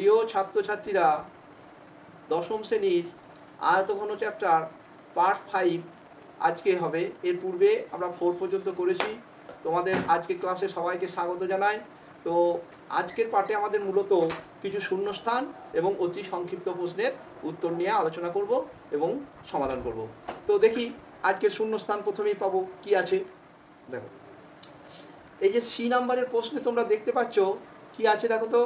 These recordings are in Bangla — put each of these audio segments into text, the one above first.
প্রিয় ছাত্রছাত্রীরা, দশম শ্রেণির আয়তঘন চ্যাপ্টার পার্ট ফাইভ আজকে হবে। এর পূর্বে আমরা ফোর পর্যন্ত করেছি। তোমাদের আজকে ক্লাসে সবাইকে স্বাগত জানাই। তো আজকের পাঠে আমাদের মূলত কিছু শূন্যস্থান এবং অতি সংক্ষিপ্ত প্রশ্নের উত্তর নিয়ে আলোচনা করব এবং সমাধান করব। তো দেখি আজকের শূন্যস্থান প্রথমেই পাবো কি আছে। দেখো, এই যে সি নাম্বারের প্রশ্নে তোমরা দেখতে পাচ্ছ, কি আছে দেখো তো?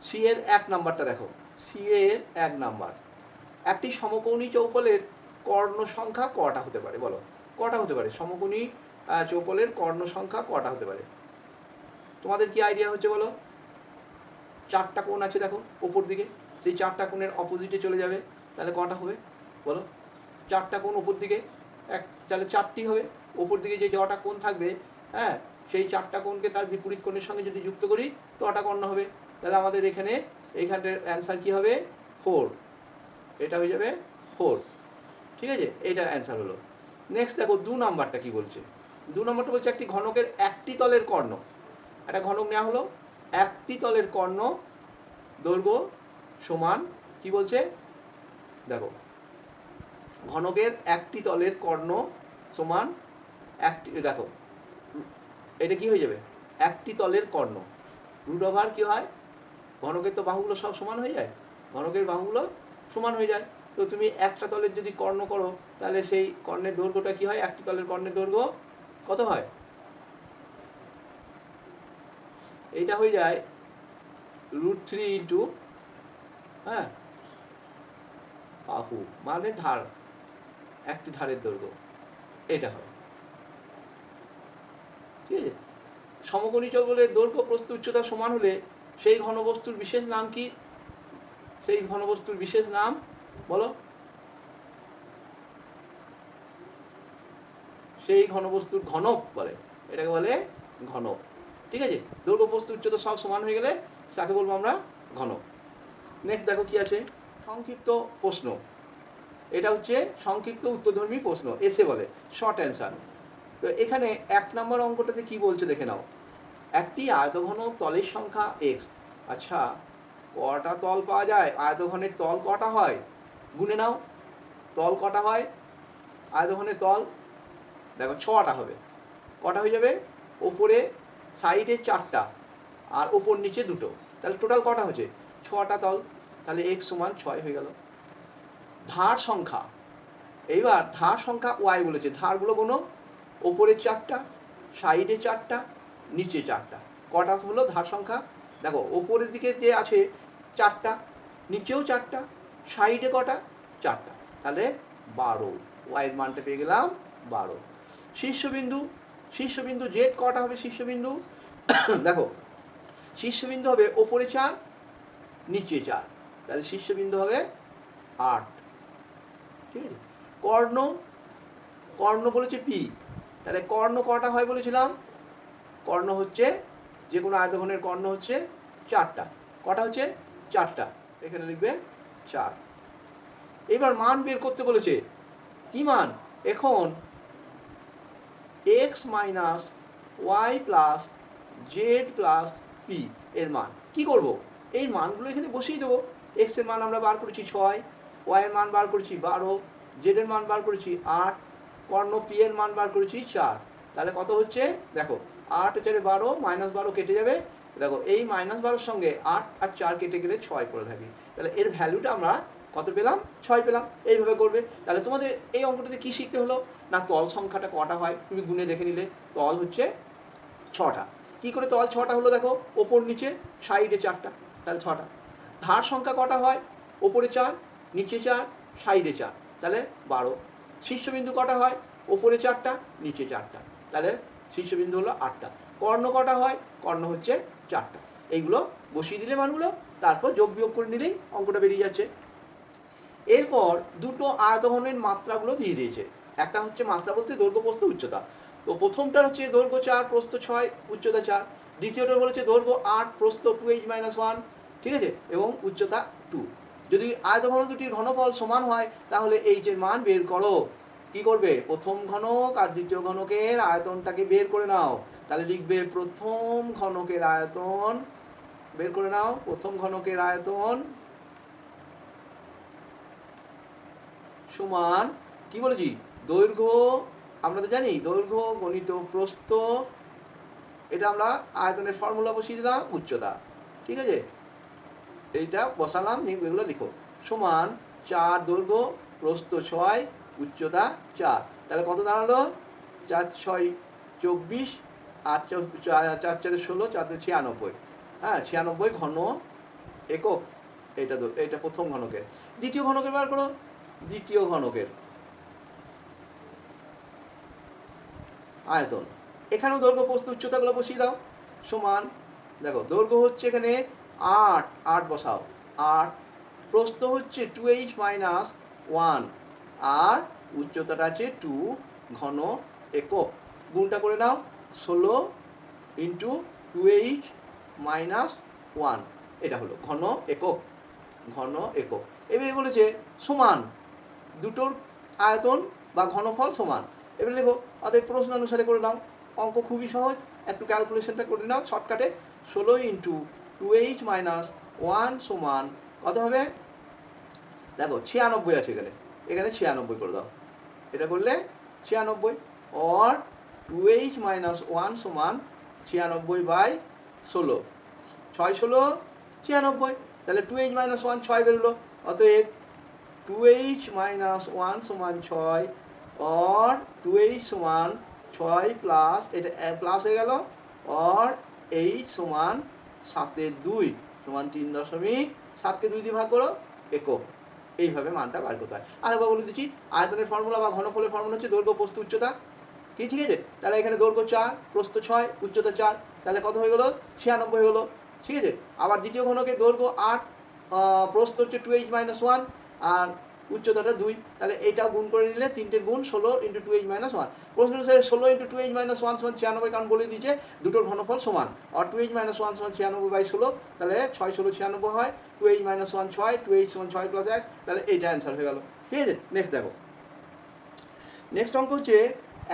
সি এর এক নাম্বারটা দেখো। সি এর এক নাম্বার। একটি সমকোণী চৌকলের কর্ণ সংখ্যা কটা হতে পারে? বলো। কটা হতে পারে? সমকোণী চৌকলের কর্ণ সংখ্যা কটা হতে পারে? তোমাদের কি আইডিয়া হচ্ছে বলো? চারটা কোণ আছে দেখো, ওপর দিকে। সেই চারটা কোণের অপোজিটে চলে যাবে। তাহলে কটা হবে? বলো। চারটা কোণ ওপর দিকে, এক, তাহলে চারটি হবে। ওপর দিকে যে জটা কোণ থাকবে হ্যাঁ সেই চারটা কোণকে তার বিপরীত কোণের সঙ্গে যদি যুক্ত করি তো অটা কর্ণ হবে। তাহলে আমাদের এখানে এইখানটার অ্যান্সার কি হবে? ফোর এটা হয়ে যাবে ফোর ঠিক আছে? এটা অ্যান্সার হলো। নেক্সট দেখো, দু নাম্বারটা কি বলছে? দু নম্বরটা বলছে একটি ঘনকের একটি তলের কর্ণ। একটা ঘনক নেওয়া হলো, একটি তলের কর্ণ দৈর্ঘ্য সমান কি বলছে? দেখো, ঘনকের একটি তলের কর্ণ সমান একটি, দেখো, এটা কি হয়ে যাবে? একটি তলের কর্ণ। রুট ওভার কি হয়? ঘনকের তো বাহুগুলো সব সমান হয়ে যায়। ঘনকের বাহুগুলো সমান হয়ে যায়। তো তুমি একটা তলের যদি কর্ণ করো, তাহলে সেই কর্ণের দৈর্ঘ্যটা কি হয়? একটি তলের কর্ণের দৈর্ঘ্য কত হয়? এইটা হয়ে যায় রুট থ্রি ইন্টু হ্যাঁ? বাহু মানে ধার। একটি ধারের দৈর্ঘ্য। এটা হয়। ঠিক আছে? সমকোণী চৌকলের দৈর্ঘ্য প্রস্থ উচ্চতা সমান হলে সেই ঘনবস্তুর বিশেষ নাম কি? সেই ঘনবস্তুর বিশেষ নাম, বলো। সেই ঘনবস্তুর ঘনক বলে, এটাকে বলে ঘনক। ঠিক আছে? দৈর্ঘ্য প্রস্থ উচ্চতা সব সমান হয়ে গেলে তাকে বলব আমরা ঘনক। নেক্সট দেখো কি আছে? সংক্ষিপ্ত প্রশ্ন। এটা হচ্ছে সংক্ষিপ্ত উত্তরধর্মী প্রশ্ন, এসে বলে। শর্ট অ্যান্সার তো এখানে এক নম্বর অঙ্কটাতে কি বলছে দেখে নাও। একটি আয়তঘন তলের সংখ্যা এক্স আচ্ছা কটা তল পাওয়া যায়? আয়তঘনের তল কটা হয়? গুনে নাও। তল কটা হয়? আয়তঘনের তল, দেখো, ছটা হবে। কটা হয়ে যাবে? ওপরে সাইডে চারটা আর ওপর নিচে দুটো। তাহলে টোটাল কটা হচ্ছে? ছটা তল। তাহলে এক্স সমান ছয় হয়ে গেল। ধার সংখ্যা। এইবার ধার সংখ্যা ওয়াই বলেছে। ধারগুলো কোনো ওপরে চারটা, সাইডে চারটা নিচে চারটা। কটা হলো ধার সংখ্যা? দেখো, ওপরের দিকে যে আছে চারটা, নিচেও চারটা, সাইডে কটা? চারটা। তাহলে বারো। ওয়াইয়ের মানটা পেয়ে গেলাম বারো। শীর্ষবিন্দু শীর্ষবিন্দু জেড কটা হবে শীর্ষবিন্দু? দেখো, শীর্ষবিন্দু হবে ওপরে চার, নিচে চার। তাহলে শীর্ষবিন্দু হবে আট। ঠিক আছে? কর্ণ কর্ণ বলেছে পি। তাহলে কর্ণ কটা হয় বলেছিলাম? কর্ণ হচ্ছে যে কোনো আয়তঘনের কর্ণ হচ্ছে চারটা। কটা হচ্ছে? চারটা। এখানে লিখবে চার। এবার মান বের করতে বলেছে। কি মান? এখন X minus Y plus Z plus P এর মান। কি করব? এই মানগুলো এখানে বসিয়ে দেবো। এক্সের মান আমরা বার করেছি ছয় ওয়াই এর মান বার করেছি বারো জেড এর মান বার করেছি আট, কর্ণ পি এর মান বার করেছি চার। তাহলে কত হচ্ছে? দেখো আট চারে বারো, মাইনাস বারো কেটে যাবে। দেখো, এই মাইনাস বারোর সঙ্গে আট আর চার কেটে গেলে ছয় পড়ে থাকে। তাহলে এর ভ্যালুটা আমরা কত পেলাম? ছয় পেলাম। এইভাবে করবে। তাহলে তোমাদের এই অঙ্কটাতে কী শিখতে হলো? না, তল সংখ্যাটা কটা হয়? তুমি গুনে দেখে নিলে। তল হচ্ছে ছটা। কি করে তল ছটা হলো দেখো? ওপর নিচে সাইডে চারটা। তাহলে ছটা। ধার সংখ্যা কটা হয়? ওপরে চার, নিচে চার সাইডে চার। তাহলে বারো। শীর্ষবিন্দু কটা হয়? ওপরে চারটা, নিচে চারটা। তাহলে শীর্ষবিন্দু হলো আটটা। কর্ণ কটা হয়? কর্ণ হচ্ছে চারটা। এইগুলো বসিয়ে দিলে মানগুলো, তারপর যোগ বিয়োগ করে নিলেই অঙ্কটা বেরিয়ে যাচ্ছে। এরপর দুটো আয়তঘনের মাত্রাগুলো দিয়ে দিয়েছে। একটা হচ্ছে মাত্রা বলতে দৈর্ঘ্য, প্রস্থ, উচ্চতা। তো প্রথমটার হচ্ছে দৈর্ঘ্য চার, প্রস্থ ছয়, উচ্চতা চার। দ্বিতীয়টা বলেছে দৈর্ঘ্য আট, প্রস্থ টু এইচ মাইনাস ওয়ান ঠিক আছে? এবং উচ্চতা টু যদি আয়তঘন দুটির ঘনফল সমান হয়, তাহলে এইচ এর মান বের করো। কি করবে? প্রথম ঘনক আর দ্বিতীয় ঘনকের আয়তনটাকে বের করে নাও। তাহলে লিখবে প্রথম ঘনকের আয়তন, বের করে নাও, প্রথম ঘনকের আয়তন সমান, কি বলেছি দৈর্ঘ্য, আমরা তো জানি, দৈর্ঘ্য গণিত প্রস্থ, এটা আমরা আয়তনের ফর্মুলা বসিয়ে দিলাম, উচ্চতা। ঠিক আছে? এইটা বসালাম এগুলো লিখো। সমান চার দৈর্ঘ্য, প্রস্থ ছয় উচ্চতা চার। তাহলে কত দাঁড়াল? চার, ছয়, চব্বিশ আর চার, চারে ষোলো, চার, চারে ছিয়ানব্বই। হ্যাঁ ছিয়ানব্বই ঘন একক। এটা এটা প্রথম ঘনকের। দ্বিতীয় ঘনকের বার করো। দ্বিতীয় ঘনকের। আয়তন। এখানেও দৈর্ঘ্য প্রস্থ উচ্চতাগুলো বসিয়ে দাও। সমান, দেখো, দৈর্ঘ্য হচ্ছে এখানে আট আট বসাও। আট, প্রস্থ হচ্ছে টু এইচ মাইনাস ওয়ান আর উচ্চতাটা আছে টু ঘন একক। গুণটা করে নাও, ষোলো into two H minus one এটা হলো ঘন একক ঘন একক। এবারে বলেছে সমান, দুটোর আয়তন বা ঘনফল সমান। এবারে লেখো অতএব প্রশ্ন অনুসারে করে নাও। অঙ্ক খুবই সহজ, একটু ক্যালকুলেশনটা করে নাও শর্টকাটে ষোলো into two H minus one সমান, কত হবে? দেখো, ছিয়ানব্বই আছে এখানে। এখানে ছিয়ানব্বই করে দাও। এটা করলে ছিয়ানব্বই or two H minus one সমান ছিয়ানব্বই বাই ষোলো। ছয় ষোলো, ছিয়ানব্বই। তাহলে টু এইচ মাইনাস ওয়ান ছয় বেরোলো। অতএব টু এইচ মাইনাস ওয়ান সমান ছয় অর টু এইচ সমান ছয় প্লাস এটা প্লাস হয়ে গেল অর এইচ সমান সাতের দুই। সমান তিন দশমিক সাতকে দুই দিয়ে ভাগ করো, একক। এইভাবে মানটা বার করতে হয়। আরেকবার বলে দিচ্ছি, আয়তনের ফর্মুলা বা ঘনফলের ফর্মুলা হচ্ছে দৈর্ঘ্য, প্রস্থ, উচ্চতা। কি? ঠিক আছে? তাহলে এখানে দৈর্ঘ্য চার, প্রস্থ ছয়, উচ্চতা চার। তাহলে কত হয়ে গেলো? ছিয়ানব্বই হয়ে গেলো। ঠিক আছে? আবার দ্বিতীয় ঘনকে দৈর্ঘ্য আট প্রস্থ হচ্ছে টু এইচ মাইনাস ওয়ান আর উচ্চতাটা দুই। তাহলে এইটা গুণ করে নিলে তিনটের গুণ ষোলো into two H minus one প্রশ্ন অনুসারে ষোলো into two H minus one সমান ছিয়ানব্বই, কারণ বলে দিয়েছে দুটোর ঘনফল সমান। আর টু এইচ মাইনাস ওয়ান সমান ছিয়ানব্বই বাই ষোলো, তাহলে ছয় ষোলো ছিয়ানব্বই হয় টু এইচ মাইনাস ওয়ান ছয় টু এইচ সমান ছয় প্লাস এক, তাহলে এইটা অ্যান্সার হয়ে গেল। ঠিক আছে? নেক্সট দেখো। নেক্সট অঙ্ক হচ্ছে,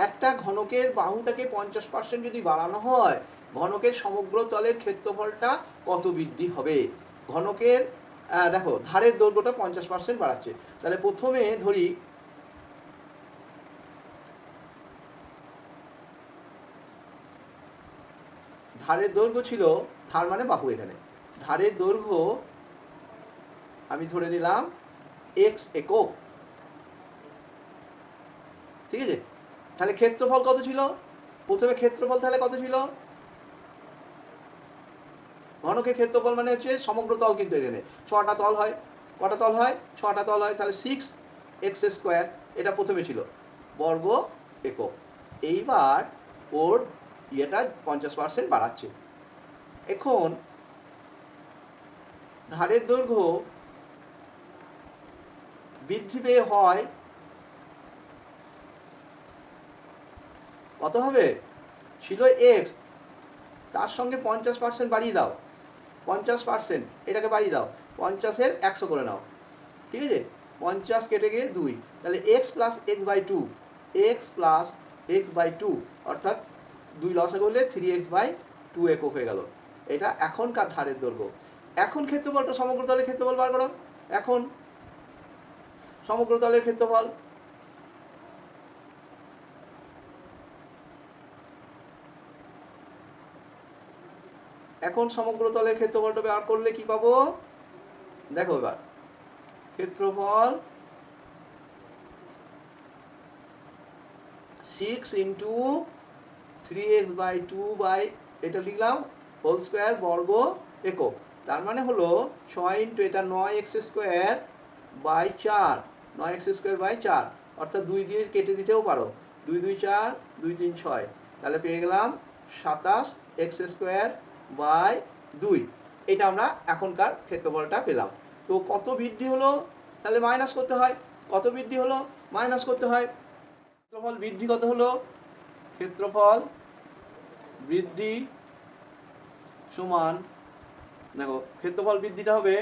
একটা ঘনকের বাহুটাকে পঞ্চাশ পার্সেন্ট যদি বাড়ানো হয়, ঘনকের সমগ্র তলের ক্ষেত্রফলটা কত বৃদ্ধি হবে? ঘনকের দেখো, ধারের দৈর্ঘ্যটা পঞ্চাশ পার্সেন্ট বাড়াচ্ছে। তাহলে প্রথমে ধরি, ধারের দৈর্ঘ্য ছিল, ধার মানে বাহু এখানে। ধারের দৈর্ঘ্য, আমি ধরে নিলাম এক্স একক। ঠিক আছে? তাহলে ক্ষেত্রফল কত ছিল? প্রথমে ক্ষেত্রফল তাহলে কত ছিল? ঘনকের ক্ষেত্রফল মানে হচ্ছে সমগ্র তল কিন্তু এখানে। ছটা তল হয়। কটা তল হয়? ছটা তল হয় তাহলে সিক্স এক্স স্কোয়ার এটা প্রথমে ছিল। বর্গ একক। এইবার ওর ইয়েটা পঞ্চাশ পার্সেন্ট বাড়াচ্ছে। এখন ধারের দৈর্ঘ্য বৃদ্ধি পেয়ে হয় কত হবে? ছিল এক্স তার সঙ্গে পঞ্চাশ পার্সেন্ট বাড়িয়ে দাও। পঞ্চাশ পার্সেন্ট এটাকে বাড়িয়ে দাও। পঞ্চাশের একশো করে নাও। ঠিক আছে? পঞ্চাশ কেটে গিয়ে দুই। তাহলে X plus X by two X plus X by two অর্থাৎ দুই লসে করলে থ্রি এক্স বাই টু একক হয়ে গেল। এটা এখনকার ধারের দৈর্ঘ্য। এখন ক্ষেত্রফলটা সমগ্র তলের ক্ষেত্রফল বার করো। এখন সমগ্র তলের ক্ষেত্রফল এখন সমগ্র তলের ক্ষেত্রফলটা বার করলে কি পাবো? দেখো এবার। ক্ষেত্রফল six into three X by two by এটা লিখলাম হোল স্কোয়ার বর্গ একক। তার মানে হলো ছয় ইন্টু এটা নয় এক্স স্কোয়ার বাই চার, নয় এক্স স্কোয়ার বাই চার। অর্থাৎ দুই দিয়ে কেটে দিতেও পারো। দুই দুই চার, দুই তিন ছয়। তাহলে পেয়ে গেলাম সাতাশ এক্স স্কোয়ার বাই দুই। এটা আমরা এখনকার ক্ষেত্রফলটা পেলাম। তো কত বৃদ্ধি হলো? তাহলে মাইনাস করতে হয়। কত বৃদ্ধি হলো? মাইনাস করতে হয়। ক্ষেত্রফল বৃদ্ধি কত হলো? ক্ষেত্রফল বৃদ্ধি সমান, দেখো, ক্ষেত্রফল বৃদ্ধিটা হবে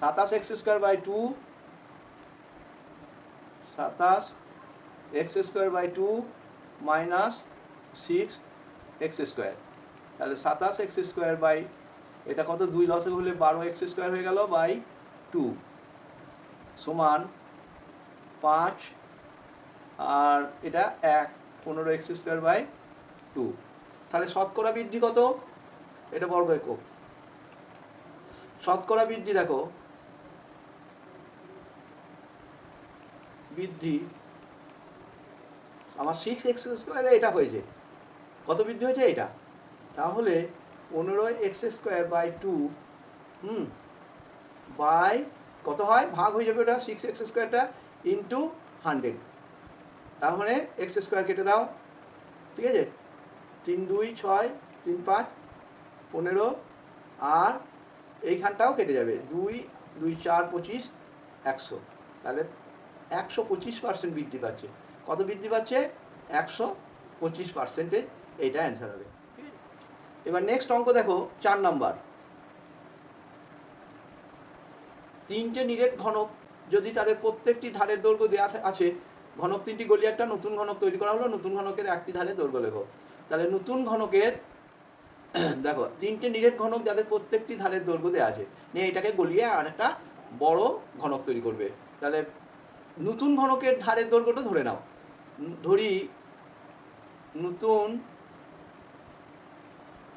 সাতাশ এক্স স্কোয়ার বাই টু, সাতাশ X square by two minus six X square তাহলে সাতাশ এক্স স্কোয়ার বাই এটা কত? দুই লসে হলে বারো এক্স স্কোয়ার হয়ে গেল বাই টু সমান পাঁচ আর এটা এক, পনেরো এক্স স্কোয়ার বাই টু তাহলে শতকরা বৃদ্ধি কত? এটা বর্গ একক। শতকরা বৃদ্ধি দেখো। বৃদ্ধি আমার সিক্স এক্স স্কোয়ারে এটা হয়েছে। কত বৃদ্ধি হয়েছে এটা তাহলে পনেরো X square by two hmm by কত হয়? ভাগ হয়ে যাবে ওটা সিক্স এক্স স্কোয়ারটা ইন্টু হান্ড্রেড তাহলে এক্স স্কোয়ার কেটে দাও, ঠিক আছে? তিন দুই ছয়, তিন পাঁচ, পনেরো, আর এইখানটাও কেটে যাবে। দুই দুই চার পঁচিশ, একশো। তাহলে একশো পঁচিশ পার্সেন্ট বৃদ্ধি পাচ্ছে। কত বৃদ্ধি পাচ্ছে? একশো পঁচিশ পার্সেন্টে এইটা অ্যান্সার হবে। ঠিক? এবার নেক্সট অঙ্ক দেখো, চার নাম্বার তিনটে নিরেট ঘনক, যদি তাদের প্রত্যেকটি ধারের দৈর্ঘ্য দেওয়া আছে, ঘনক তিনটি গলি একটা নতুন ঘনক তৈরি করা হলো, নতুন ঘনকের একটি ধারে দৈর্ঘ্য লেখো। তাহলে নতুন ঘনকের দেখো, তিনটে নিরেট ঘনক যাদের প্রত্যেকটি ধারের দৈর্ঘ্য দেওয়া আছে, নিয়ে এটাকে গলিয়ে আর একটা বড় ঘনক তৈরি করবে। তাহলে নতুন ঘনকের ধারের দৈর্ঘ্যটা ধরে নাও। ধরি নতুন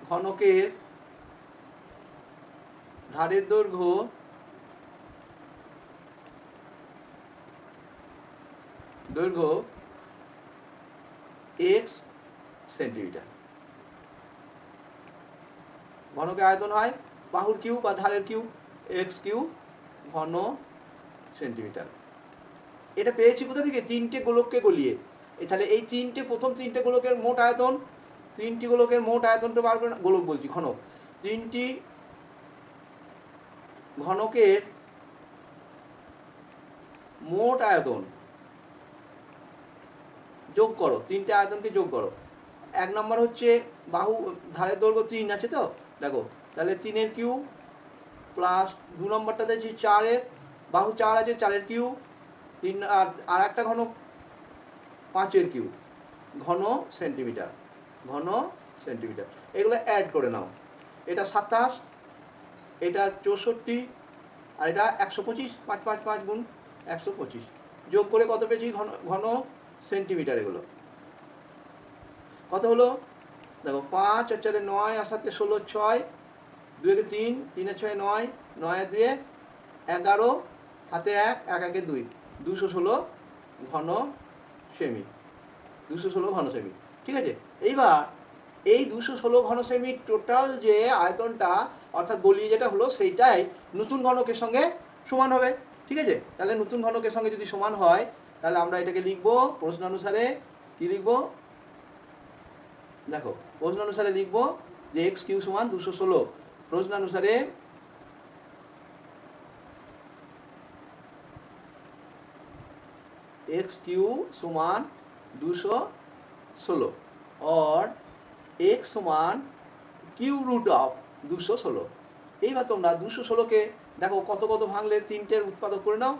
ঘনকের ধারের দৈর্ঘ্য দৈর্ঘ্য এক্স সেন্টিমিটার ঘনকের আয়তন হয় বাহুর কিউ বা ধারের কিউ এক্স কিউ ঘন সেন্টিমিটার এটা পেয়েছি কোথা থেকে? তিনটে গোলককে গলিয়ে। তাহলে এই তিনটে, প্রথম তিনটে গোলকের মোট আয়তন, তিনটি গোলকের মোট আয়তনটা বার করে গোলক বলছি, ঘনক। তিনটি ঘনকের মোট আয়তন যোগ করো, তিনটে আয়তনকে যোগ করো। এক নম্বর হচ্ছে বাহু, ধারের দৈর্ঘ্য তিন আছে তো? দেখো, তাহলে তিনের কিউ প্লাস দু নম্বরটাতে যে চারের, বাহু চার আছে চারের কিউ তিন আর আর একটা ঘন পাঁচের কিউ ঘন সেন্টিমিটার ঘন সেন্টিমিটার। এগুলো অ্যাড করে নাও। এটা সাতাশ, এটা চৌষট্টি, আর এটা একশো পঁচিশ, পাঁচ পাঁচ পাঁচ গুণ একশো পঁচিশ। যোগ করে কত পেয়েছি? ঘন ঘন সেন্টিমিটার এগুলো। কত হলো? দেখো, পাঁচ আর চারে নয়, আর সাথে ষোলো, ছয়, দুই একে তিন, তিনে ছয়, নয় নয় দুয়ে এগারো হাতে এক এক, একে দুই। দুশো ষোলো ঘন সেমি। দুশো ষোলো ঘন সেমি। ঠিক আছে? এইবার এই দুশো ষোলো ঘন সেমি টোটাল যে আয়তনটা, অর্থাৎ গলিয়ে যেটা হলো, সেইটাই নতুন ঘনকের সঙ্গে সমান হবে। ঠিক আছে? তাহলে নতুন ঘনকের সঙ্গে যদি সমান হয়, তাহলে আমরা এটাকে লিখব প্রশ্ন অনুসারে কি লিখব? দেখো প্রশ্ন অনুসারে লিখব যে এক্স কিউ সমান দুশো ষোলো। প্রশ্ন অনুসারে এক্স কিউ সমান দুশো ষোলো और এক্স সমান কিউ রুট অফ দুশো ষোলো। এইবার তোমরা দুশো ষোলোকে দেখো কত কত ভাঙলে তিনটের উৎপাদক করে নাও।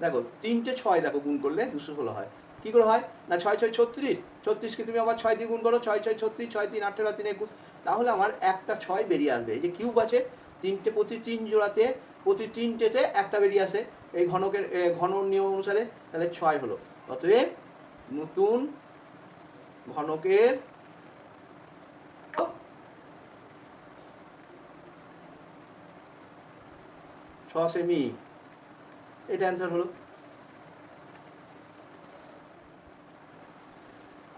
দেখো তিনটে ছয় দেখো গুণ করলে দুশো ষোলো হয়। কি করে হয়? না ছয় ছয় ছত্রিশ। ছত্রিশকে তুমি আবার ছয় দিয়ে গুণ করো, ছয় ছয় ছত্রিশ, ছয় তিন আঠেরো তিন, একুশ। তাহলে আমার একটা ছয় বেরিয়ে আসবে। এই যে কিউব আছে, তিনটে প্রতি তিন জোড়াতে প্রতি তিনটেতে একটা বেরিয়ে আসে। এই ঘনকের ঘন নিয়ম অনুসারে তাহলে ছয় হলো। অতএব নতুন ঘনকের ছ সেমি। এটা অ্যান্সার হলো।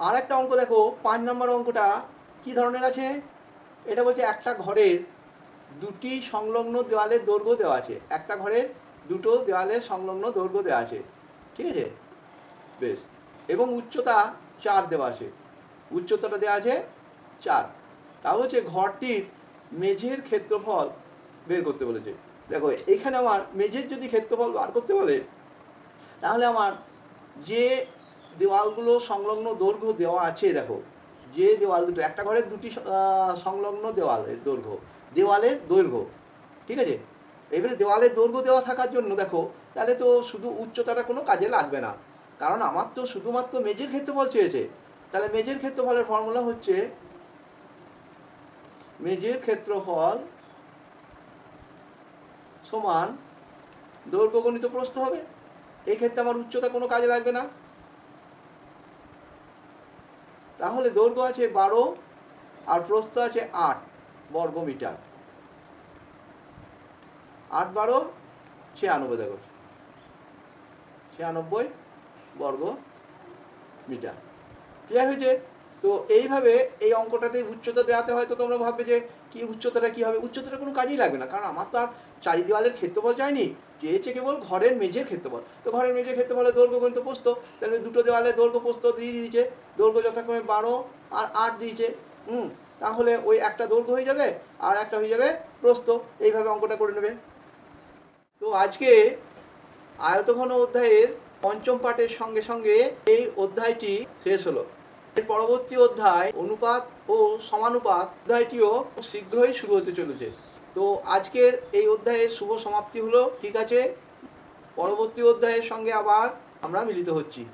আর একটা অঙ্ক দেখো, পাঁচ নম্বর অঙ্কটা কি ধরনের আছে? এটা বলছে একটা ঘরের দুটি সংলগ্ন দেওয়ালের দৈর্ঘ্য দেওয়া আছে। একটা ঘরের দুটো দেওয়ালের সংলগ্ন দৈর্ঘ্য দেওয়া আছে। ঠিক আছে? বেশ। এবং উচ্চতা চার দেওয়া আছে। উচ্চতাটা দেওয়া আছে চার। তা হচ্ছে ঘরটির মেঝের ক্ষেত্রফল বের করতে বলেছে। দেখো, এখানে আমার মেঝের যদি ক্ষেত্রফল বার করতে বলে, তাহলে আমার যে দেওয়ালগুলো সংলগ্ন দৈর্ঘ্য দেওয়া আছে, দেখো, যে দেওয়াল দুটো, একটা ঘরের দুটি সংলগ্ন দেওয়ালের দৈর্ঘ্য দেওয়ালের দৈর্ঘ্য, ঠিক আছে? এবারে দেওয়ালের দৈর্ঘ্য দেওয়া থাকার জন্য দেখো, তাহলে তো শুধু উচ্চতাটা কোনো কাজে লাগবে না। কারণ আমার তো শুধুমাত্র মেজের ক্ষেত্রফল চেয়েছে। তাহলে মেজের ক্ষেত্রফলের ফর্মুলা হচ্ছে মেজের ক্ষেত্রফল সমান দৈর্ঘ্য গণিত প্রস্থ হবে। এই ক্ষেত্রে আমার উচ্চতা কোনো কাজে লাগবে না। তাহলে দৈর্ঘ্য আছে বারো আর প্রস্থ আছে আট। বর্গ মিটার আট বারো, ছিয়ানব্বই দেখো। ছিয়ানব্বই বর্গ মিটার ক্লিয়ার হয়েছে? তো এইভাবে এই অঙ্কটাতে উচ্চতা দেওয়াতে হয়তো তোমরা ভাববে যে কি উচ্চতাটা কি হবে? উচ্চতাটা কোনো কাজেই লাগবে না, কারণ আমার তো আর চারি দেওয়ালের ক্ষেত্রফল চাইনি চেয়েছে কেবল ঘরের মেঝের ক্ষেত্রফল। তো ঘরের মেঝের ক্ষেত্রফলে দৈর্ঘ্য গণিত পোস্ত তাহলে দুটো দেওয়ালে দৈর্ঘ্য পোস্ত দিয়ে দিয়েছে। দৈর্ঘ্য যথাক্রমে বারো আর আট দিয়েছে। হুম তাহলে ওই একটা দৈর্ঘ্য হয়ে যাবে আর একটা হয়ে যাবে প্রস্থ। এইভাবে অঙ্কটা করে নেবে। তো আজকে আয়তঘন অধ্যায়ের পঞ্চম পাঠের সঙ্গে সঙ্গে এই অধ্যায়টি শেষ হলো। এর পরবর্তী অধ্যায় অনুপাত ও সমানুপাত অধ্যায়টিও শীঘ্রই শুরু হতে চলেছে। তো আজকের এই অধ্যায়ের শুভ সমাপ্তি হলো। ঠিক আছে? পরবর্তী অধ্যায়ের সঙ্গে আবার আমরা মিলিত হচ্ছি।